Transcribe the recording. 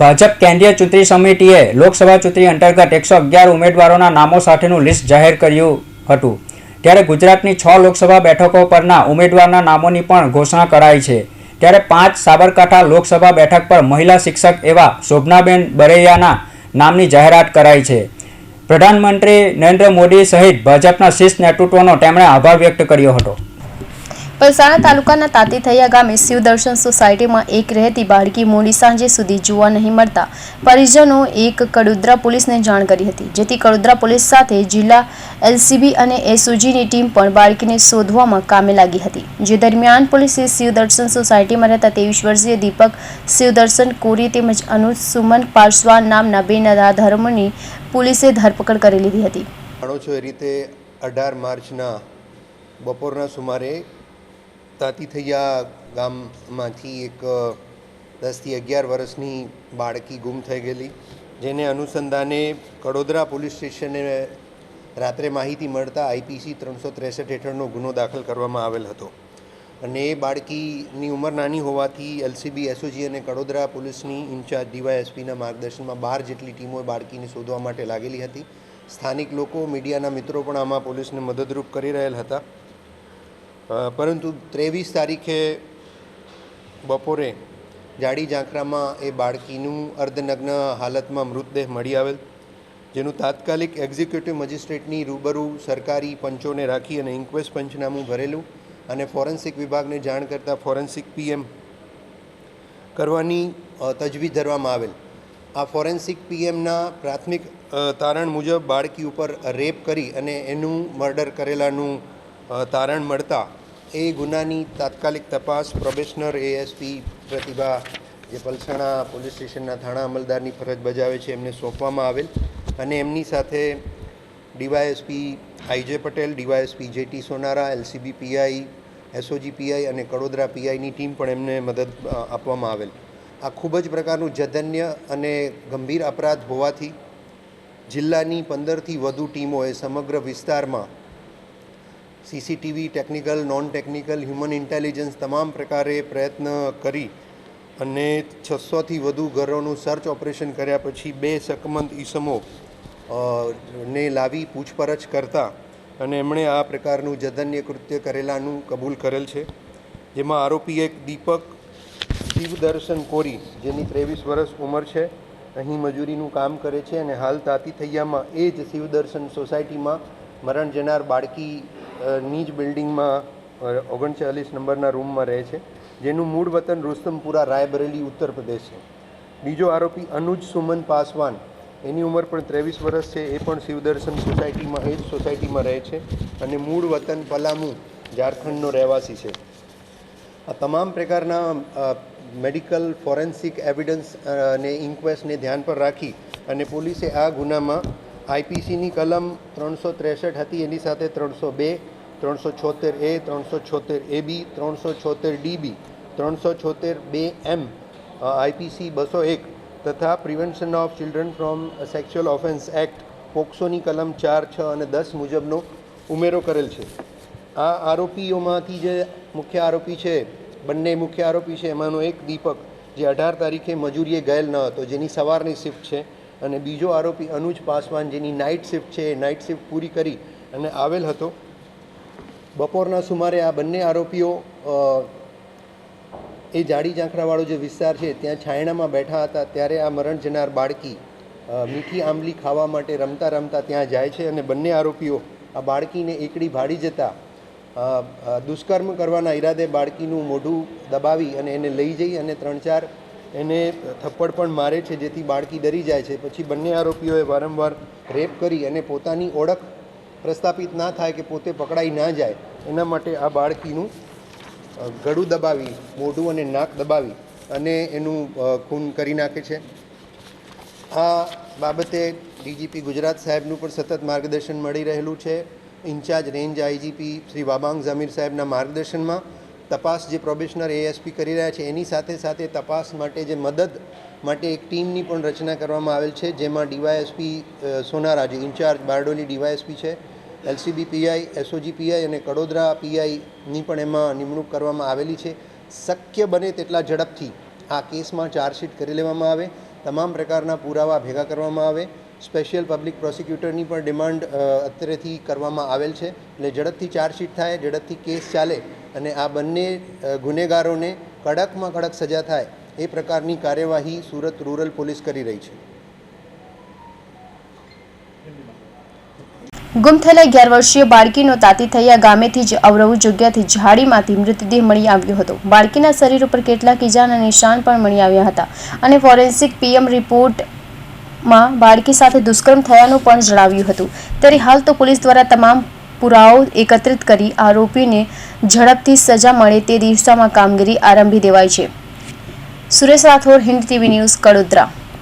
ભાજપ કેન્દ્રીય ચૂંટણી સમિતિએ લોકસભા ચૂંટણી અંતર્ગત એકસો અગિયાર ઉમેદવારોના નામો સાથેનું લિસ્ટ જાહેર કર્યું હતું. ત્યારે ગુજરાતની છ લોકસભા બેઠકો પરના ઉમેદવારના નામોની પણ ઘોષણા કરાઈ છે. ત્યારે પાંચ સાબરકાંઠા લોકસભા બેઠક પર મહિલા શિક્ષક એવા શોભનાબેન બરૈયાના નામની જાહેરાત કરાઈ છે. પ્રધાનમંત્રી નરેન્દ્ર મોદી સહિત ભાજપના શીર્ષ નેતૃત્વનો તેમણે આભાર વ્યક્ત કર્યો હતો. પલસાણા તાલુકાના તાતીથૈયા ગામે શિવ દર્શન સોસાયટીમાં એક રહેતી બાળકી મોડી સાંજે સુધી જોવા નહીં મળતા પરિજનો એક કડોદરા પોલીસને જાણ કરી હતી, જેથી કડોદરા પોલીસ સાથે જિલ્લા એલસીબી અને એસઓજીની ટીમ પણ બાળકીને શોધવામાં કામે લાગી હતી. જે દરમિયાન પોલીસે શિવ દર્શન સોસાયટીમાં રહેતા ત્રેવીસ વર્ષીય દીપક શિવદર્શન કોરી તેમજ અનુજ સુમન પારસ્વાન નામના બે ધર્મની પોલીસે ધરપકડ કરી લીધી હતી. અઢાર માર્ચના બપોરના સુમારે તાતીથૈયા ગામમાંથી એક દસથી અગિયાર વર્ષની બાળકી ગુમ થઈ ગયેલી, જેને અનુસંધાને કડોદરા પોલીસ સ્ટેશને રાત્રે માહિતી મળતા આઈપીસી ત્રણસો ત્રેસઠ હેઠળનો ગુનો દાખલ કરવામાં આવેલ હતો. અને એ બાળકીની ઉંમર નાની હોવાથી એલસીબી, એસઓજી અને કડોદરા પોલીસની ઇન્ચાર્જ ડીવાયએસપીના માર્ગદર્શનમાં બાર જેટલી ટીમો બાળકીને શોધવા માટે લાગેલી હતી. સ્થાનિક લોકો, મીડિયાના મિત્રો પણ આમાં પોલીસને મદદરૂપ કરી રહેલ હતા. પરંતુ ત્રેવીસ તારીખે બપોરે જાડી ઝાંખરામાં એ બાળકીનું અર્ધનગ્ન હાલતમાં મૃતદેહ મળી આવેલ, જેનું તાત્કાલિક એક્ઝિક્યુટિવ મજિસ્ટ્રેટની રૂબરૂ સરકારી પંચોને રાખી અને ઇન્ક્વેસ્ટ પંચનામું ભરેલું અને ફોરેન્સિક વિભાગને જાણ કરતાં ફોરેન્સિક પીએમ કરવાની તજવીજ ધરવામાં આવેલ. આ ફોરેન્સિક પીએમના પ્રાથમિક તારણ મુજબ બાળકી ઉપર રેપ કરી અને એનું મર્ડર કરેલાનું તારણ મળતા એ ગુનાની તાત્કાલિક તપાસ પ્રોબેશનર એએસપી પ્રતિભા જે પલસાણા પોલીસ સ્ટેશનના થાણા અમલદારની ફરજ બજાવે છે, એમને સોંપવામાં આવેલ અને એમની સાથે DYSP IJ Patel, DYSP JT Sonara, LCB PI SOG PI અને કડોદરા પીઆઈની ટીમ પણ એમને મદદ આપવામાં આવેલ. આ ખૂબ જ પ્રકારનું જધન્ય અને ગંભીર અપરાધ હોવાથી જિલ્લાની પંદરથી વધુ ટીમોએ સમગ્ર વિસ્તારમાં CCTV, technical non technical human intelligence તમામ પ્રકારે પ્રયત્ન કરી અને છસોથી વધુ ઘરોનું સર્ચ ઓપરેશન કર્યા પછી બે શકમંદ ઈસમો ને લાવી પૂછપરછ કરતા અને એમણે આ પ્રકારનું જધન્ય કૃત્ય કરેલાનું કબૂલ કરેલ છે. જેમાં આરોપી એક દીપક શિવદર્શન કોરી, જેની ત્રેવીસ વર્ષ ઉંમર છે, અહીં મજૂરીનું કામ કરે છે અને હાલ તાતી થૈયામાં એ જ શિવદર્શન સોસાયટીમાં મરણ જનાર બાળકી ની જ બિલ્ડિંગમાં ઓગણચાલીસ નંબરના રૂમમાં રહે છે. જેનું મૂળ વતન રુસ્તમપુરા, રાયબરેલી, ઉત્તર પ્રદેશ છે. બીજો આરોપી અનુજ સુમન પાસવાન, એની ઉંમર પણ ત્રેવીસ વર્ષ છે, એ પણ શિવદર્શન સોસાયટીમાં, એ જ સોસાયટીમાં રહે છે અને મૂળ વતન પલામુ, ઝારખંડનો રહેવાસી છે. આ તમામ પ્રકારના મેડિકલ, ફોરેન્સિક, એવિડન્સ અને ઇન્ક્વેસ્ટને ધ્યાન પર રાખી અને પોલીસે આ ગુનામાં આઈપીસીની કલમ ત્રણસો ત્રેસઠ હતી, એની સાથે ત્રણસો બે, ત્રણસો છોતેર એ, ત્રણસો છોતેર એ બી, ત્રણસો છોતેર ડીબી ત્રણસો છોતેર બે એમ આઈપીસી બસો એક તથા prevention of children from sexual offence act પોક્સોની કલમ ચાર, છ અને દસ મુજબનો ઉમેરો કરેલ છે. આ આરોપીઓમાંથી જે મુખ્ય આરોપી છે, બંને મુખ્ય આરોપી છે, એમાંનો એક દીપક જે અઢાર તારીખે મજૂરીએ ગયેલ ન હતો, જેની સવારની શિફ્ટ છે અને બીજો આરોપી અનુજ પાસવાન જેની નાઇટ શિફ્ટ છે એ નાઇટ શિફ્ટ પૂરી કરી અને આવેલ હતો. બપોરના સુમારે આ બંને આરોપીઓ એ જાડી ઝાંખરાવાળો જે વિસ્તાર છે, ત્યાં છાયણામાં બેઠા હતા, ત્યારે આ મરણ જનાર બાળકી મીઠી આંબલી ખાવા માટે રમતા રમતા ત્યાં જાય છે અને બંને આરોપીઓ આ બાળકીને એકડી ભાડી જતા દુષ્કર્મ કરવાના ઈરાદે બાળકીનું મોઢું દબાવી અને એને લઈ જઈ અને ત્રણ ચાર એને થપ્પડ પણ મારે છે, જેથી બાળકી ડરી જાય છે. પછી બંને આરોપીઓએ વારંવાર રેપ કરી અને પોતાની ઓળખ પ્રસ્થાપિત ના થાય કે પોતે પકડાઈ ના જાય, એના માટે આ બાળકીનું ગળું દબાવી, મોઢું અને નાક દબાવી અને એનું ખૂન કરી નાખે છે. આ બાબતે ડીજીપી ગુજરાત સાહેબનું પણ સતત માર્ગદર્શન મળી રહેલું છે. In charge range IGP Shri Wabang Zameer સાહેબના માર્ગદર્શનમાં તપાસ જે પ્રોબેશનર એએસપી કરી રહ્યા છે, એની સાથે સાથે તપાસ માટે જે મદદ માટે એક ટીમની પણ રચના કરવામાં આવેલ છે, જેમાં ડીવાયએસપી સોનારા જે ઇન્ચાર્જ બારડોલી ડીવાયએસપી છે એલસીબી પીઆઈ એસઓજી પીઆઈ અને કડોદરા પીઆઈની પણ એમાં નિમણૂક કરવામાં આવેલી છે. શક્ય બને તેટલા ઝડપથી આ કેસમાં ચાર્જશીટ કરી લેવામાં આવે, તમામ પ્રકારના પુરાવા ભેગા કરવામાં આવે. સ્પેશિયલ પબ્લિક પ્રોસિક્યુટરની પણ ડિમાન્ડ અત્યારેથી કરવામાં આવેલ છે. એટલે ઝડપથી ચાર્જશીટ થાય, ઝડપથી કેસ ચાલે અને આ બંને ગુનેગારોને કડકમાં કડક સજા થાય એ પ્રકારની કાર્યવાહી સુરત રૂરલ પોલીસ કરી રહી છે. ગુમ થયેલા અગિયાર વર્ષીય બાળકીનો તાતી થયા ગામેથી જ અવરવું જગ્યાથી ઝાડીમાંથી મૃતદેહ મળી આવ્યો હતો. બાળકીના શરીર ઉપર કેટલાક ઈજાના નિશાન પણ મળી આવ્યા હતા. અને ફોરેન્સિક પીએમ રિપોર્ટમાં બાળકી સાથે દુષ્કર્મ થયાનું પણ જણાવ્યું હતું. ત્યારે હાલ તો પોલીસ દ્વારા તમામ પુરાવો એકત્રિત કરી આરોપીને ઝડપથી સજા મળે તે દિશામાં કામગીરી આરંભી દેવાઈ છે. Suresh Rathod, Hind TV news, Kadodara.